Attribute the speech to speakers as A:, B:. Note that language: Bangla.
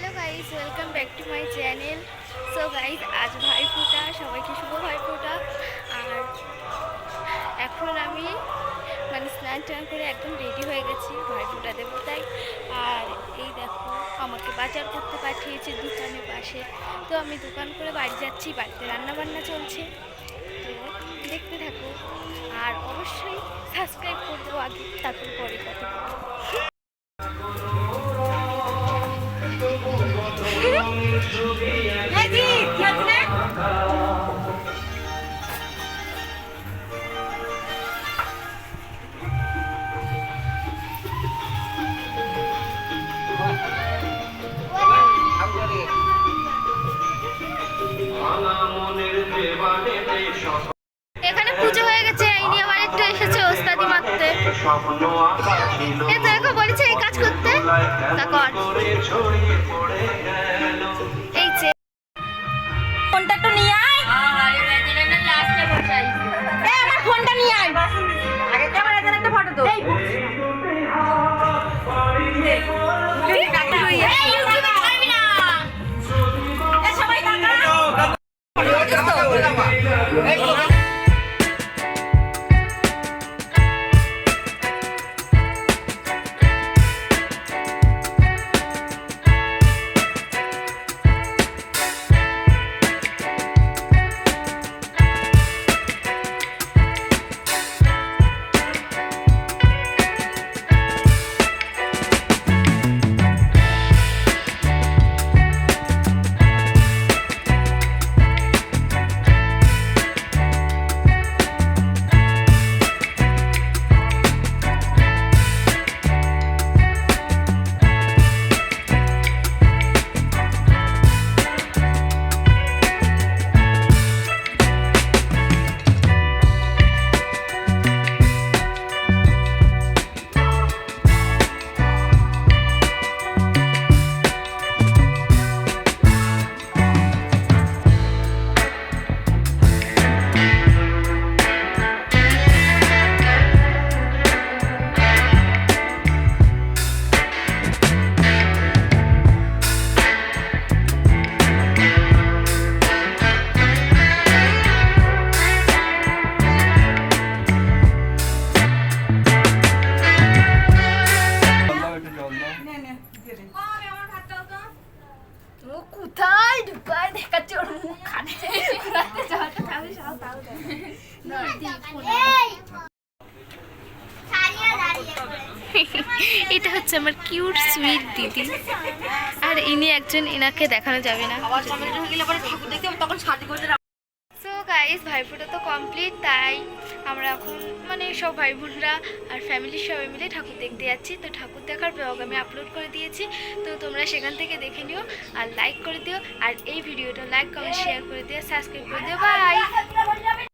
A: Hello guys welcome back to my channel so guys আজ ভাইফোঁটা সবাইকে শুভ ভাইফোঁটা আর এখন আমি মানে স্নান টান করে একদম রেডি হয়ে গেছি ভাইফোঁটা দেবো তাই। আর এই দেখো, আমাকে বাজার করতে পাঠিয়েছে দোকানের পাশে। তো আমি দোকান করে বাড়ি যাচ্ছি, বাড়িতে রান্না বান্না চলছে। তো দেখতে থাকো। আর অবশ্যই সাবস্ক্রাইব করব আগে, তারপর পরে কথা বলব। এখানে পুজো হয়ে গেছে, এই আবার একটু এসেছে ওস্তাদি মারতে। এ দেখো বলেছে এই কাজ করতে। তা কর।
B: ফোনটা একটু নিয়ে আয়। আমার ফোনটা নিয়ে আয়। ও কোথায়? ঢুকায় দেখাচ্ছে ওর মুখ খাচ্ছে
A: এটা হচ্ছে আমার কিউট সুইট দিদি। আর ইনি একজন এনাকে দেখানো যাবে না। গাইস ভাইফোঁটা তো কমপ্লিট তাই আমরা এখন মানে সব ভাই বোনরা আর ফ্যামিলির সবাই মিলে ঠাকুর দেখতে যাচ্ছি। তো ঠাকুর দেখার ব্লগ আমি আপলোড করে দিয়েছি। তো তোমরা সেখান থেকে দেখে নিও আর লাইক করে দিও। আর এই ভিডিওটা লাইক কমেন্ট শেয়ার করে দিও সাবস্ক্রাইব করে দিও। বাই